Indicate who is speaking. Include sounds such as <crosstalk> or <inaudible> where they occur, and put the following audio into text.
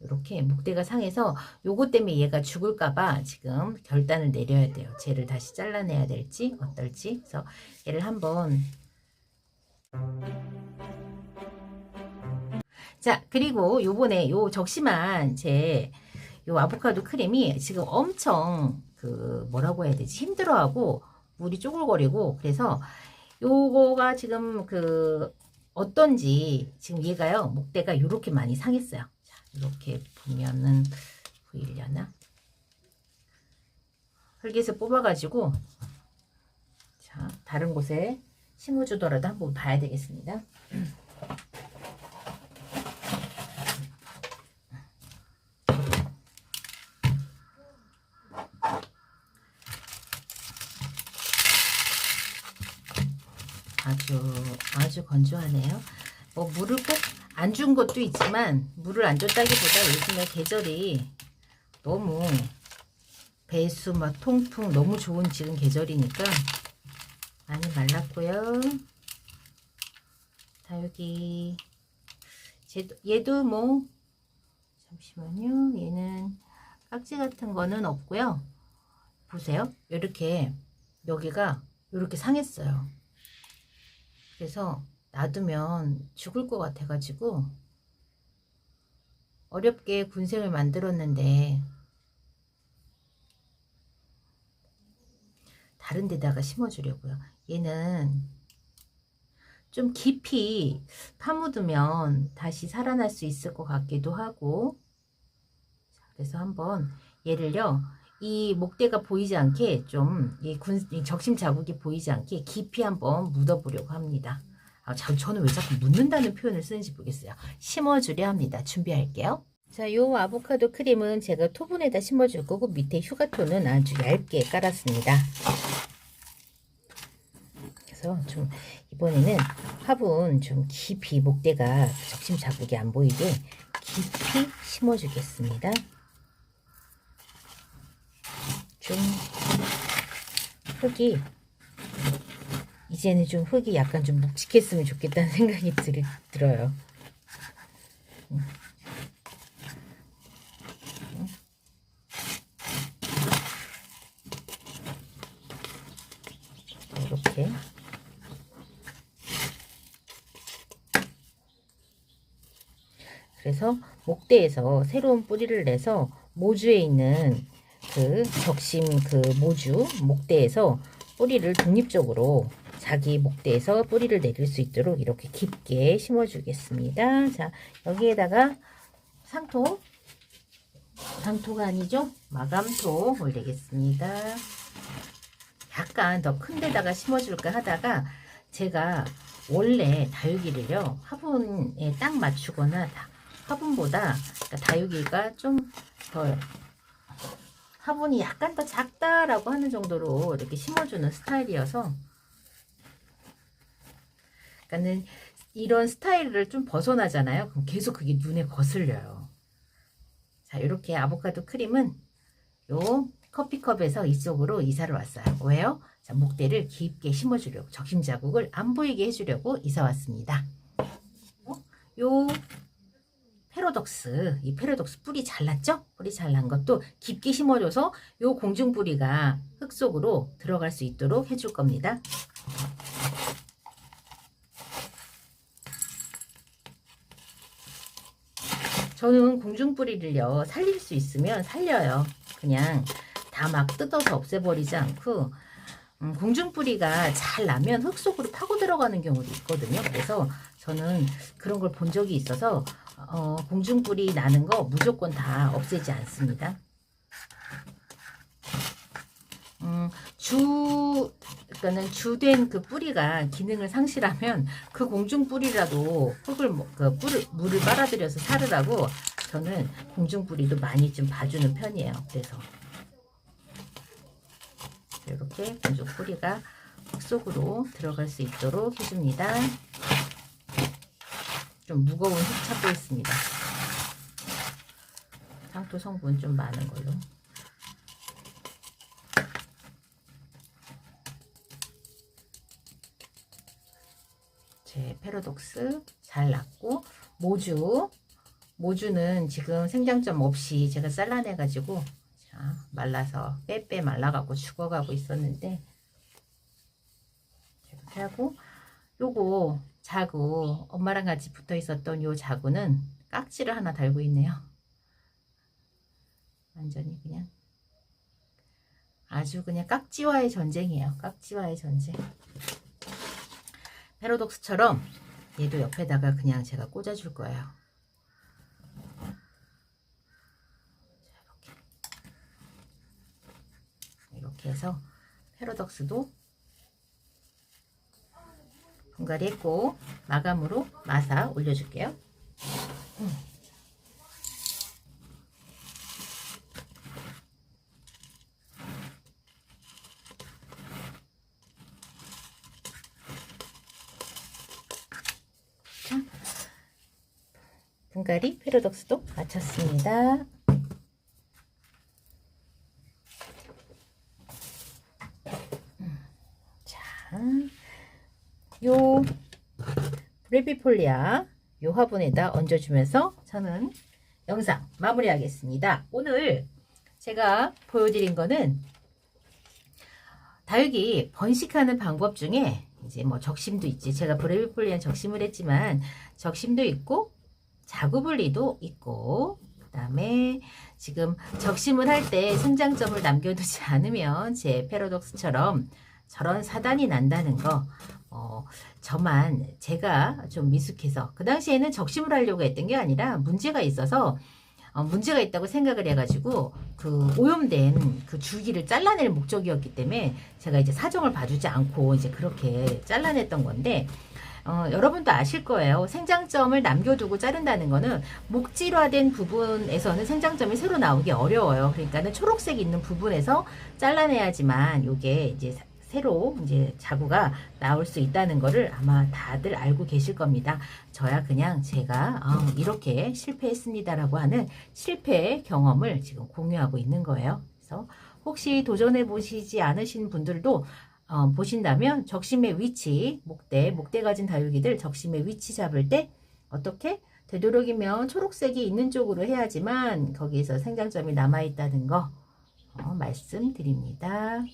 Speaker 1: 이렇게 목대가 상해서 요거 때문에 얘가 죽을까봐 지금 결단을 내려야 돼요. 쟤를 다시 잘라내야 될지 어떨지. 그래서 얘를 한번 자 그리고 요번에 요 적심한 제 요 아보카도 크림이 지금 엄청 그 뭐라고 해야 되지 힘들어하고 물이 쪼글거리고 그래서 요거가 지금 그 어떤지 지금 얘가요 목대가 요렇게 많이 상했어요 자 이렇게 보면은 보이려나 흙에서 뽑아가지고 자 다른 곳에 심어주더라도 한번 봐야 되겠습니다 아주 아주 건조하네요. 뭐 물을 꼭 안 준 것도 있지만 물을 안 줬다기보다 요즘에 계절이 너무 배수 막 통풍 너무 좋은 지금 계절이니까 많이 말랐고요. 자 여기 얘도 뭐 잠시만요. 얘는 깍지 같은 거는 없고요. 보세요. 이렇게 여기가 이렇게 상했어요. 그래서 놔두면 죽을 것 같아가지고 어렵게 군생을 만들었는데 다른 데다가 심어주려고요. 얘는 좀 깊이 파묻으면 다시 살아날 수 있을 것 같기도 하고 자, 그래서 한번 얘를요 이 목대가 보이지 않게 좀이 적심 자국이 보이지 않게 깊이 한번 묻어보려고 합니다. 아, 자, 저는 왜 자꾸 묻는다는 표현을 쓰는지 모르겠어요. 심어주려 합니다. 준비할게요. 자, 요 아보카도 크림은 제가 토분에다 심어줄 거고 밑에 휴가토는 아주 얇게 깔았습니다. 그래서 좀 이번에는 화분 좀 깊이 목대가 적심 자국이 안 보이게 깊이 심어주겠습니다. 좀 흙이 이제는 좀 흙이 약간 좀 묵직했으면 좋겠다는 <laughs> 생각이 들, 들어요. 음. 이렇게 그래서 목대에서 새로운 뿌리를 내서 모주에 있는 그 적심 그 모주 목대에서 뿌리를 독립적으로 자기 목대에서 뿌리를 내릴 수 있도록 이렇게 깊게 심어주겠습니다. 자, 여기에다가 상토, 상토가 아니죠? 마감토 올리겠습니다. 약간 더 큰 데다가 심어줄까 하다가 제가 원래 다육이를요 화분에 딱 맞추거나 화분보다 그러니까 다육이가 좀더 화분이 약간 더 작다라고 하는 정도로 이렇게 심어주는 스타일이어서 그러니까는 이런 스타일을 좀 벗어나잖아요. 그럼 계속 그게 눈에 거슬려요. 자, 이렇게 아보카도 크림은 요 커피컵에서 이쪽으로 이사를 왔어요. 왜요? 자, 목대를 깊게 심어주려고 적심 자국을 안 보이게 해주려고 이사 왔습니다. 어? 요 페로독스, 이 페로독스 뿌리 잘났죠? 뿌리 잘난 것도 깊게 심어줘서 요 공중 뿌리가 흙 속으로 들어갈 수 있도록 해줄 겁니다. 저는 공중뿌리를요 살릴 수 있으면 살려요. 그냥 다 막 뜯어서 없애버리지 않고 음, 공중뿌리가 잘 나면 흙 속으로 파고 들어가는 경우도 있거든요. 그래서 저는 그런 걸 본 적이 있어서 어, 공중뿌리 나는 거 무조건 다 없애지 않습니다 음, 주 그러니까는 주된 그 뿌리가 기능을 상실하면 그 공중 뿌리라도 흙을 뭐- 그 뿌를 물을 빨아들여서 살으라고 저는 공중 뿌리도 많이 좀 봐주는 편이에요. 그래서 이렇게 공중 뿌리가 흙 속으로 들어갈 수 있도록 해줍니다. 좀 무거운 흙 찾고 있습니다. 상토 성분 좀 많은 걸로. 제 패러독스 잘 났고 모주 모주는 지금 생장점 없이 제가 잘라내 가지고 자, 말라서 빼빼 말라가고 죽어가고 있었는데 이렇게 하고 요거 자구 엄마랑 같이 붙어 있었던 요 자구는 깍지를 하나 달고 있네요. 완전히 그냥 아주 그냥 깍지와의 전쟁이에요. 깍지와의 전쟁. 패러독스처럼 얘도 옆에다가 그냥 제가 꽂아줄 거예요. 자, 이렇게. 이렇게 해서 패러독스도 분갈이 했고 마감으로 마사 올려줄게요. 자, 분갈이 패러독스도 마쳤습니다. 음, 자, 요 브레비폴리아 요 화분에다 얹어주면서 저는 영상 마무리하겠습니다. 오늘 제가 보여드린 거는 다육이 번식하는 방법 중에 이제 뭐 적심도 있지. 제가 브레비폴리안 적심을 했지만 적심도 있고 자구분리도 있고 그 다음에 지금 적심을 할때 성장점을 남겨두지 <laughs> 않으면 제 패러독스처럼 저런 사단이 난다는 거 어, 저만 제가 좀 미숙해서 그 당시에는 적심을 하려고 했던 게 아니라 문제가 있어서 어, 문제가 있다고 생각을 해가지고 그 오염된 그 줄기를 잘라낼 목적이었기 때문에 제가 이제 사정을 봐주지 않고 이제 그렇게 잘라냈던 건데 어, 여러분도 아실 거예요. 생장점을 남겨두고 자른다는 거는 목질화된 부분에서는 생장점이 새로 나오기 어려워요. 그러니까는 초록색 있는 부분에서 잘라내야지만 요게 이제 사- 새로 이제 자구가 나올 수 있다는 거를 아마 다들 알고 계실 겁니다. 저야 그냥 제가 아, 이렇게 실패했습니다라고 하는 실패 경험을 지금 공유하고 있는 거예요. 그래서 혹시 도전해 보시지 않으신 분들도 어, 보신다면 적심의 위치, 목대, 목대 가진 다육이들 적심의 위치 잡을 때 어떻게 되도록이면 초록색이 있는 쪽으로 해야지만 거기에서 생장점이 남아 있다는 거 어, 말씀드립니다.